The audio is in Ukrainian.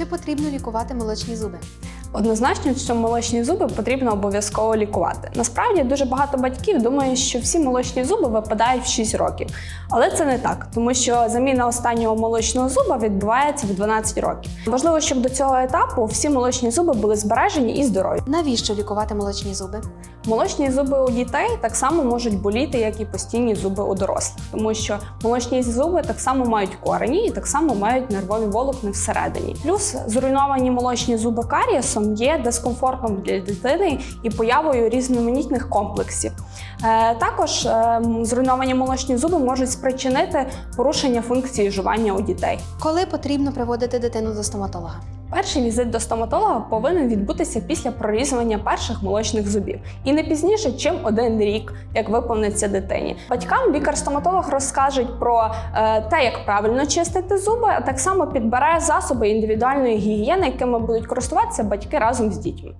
Чи потрібно лікувати молочні зуби? Однозначно, що молочні зуби потрібно обов'язково лікувати. Насправді дуже багато батьків думають, що всі молочні зуби випадають в 6 років. Але це не так, тому що заміна останнього молочного зуба відбувається в 12 років. Важливо, щоб до цього етапу всі молочні зуби були збережені і здорові. Навіщо лікувати молочні зуби? Молочні зуби у дітей так само можуть боліти, як і постійні зуби у дорослих, тому що молочні зуби так само мають корені і так само мають нервові волокна всередині. Плюс зруйновані молочні зуби карієсом є дискомфортом для дитини і появою різноманітних комплексів. Е, також е, зруйновані молочні зуби можуть спричинити порушення функції жування у дітей. Коли потрібно приводити дитину до стоматолога? Перший візит до стоматолога повинен відбутися після прорізування перших молочних зубів і не пізніше, чим один рік, як виповниться дитині. Батькам лікар-стоматолог розкаже про е, те, як правильно чистити зуби, а так само підбере засоби індивідуальної гігієни, якими будуть користуватися батьки разом з дітьми.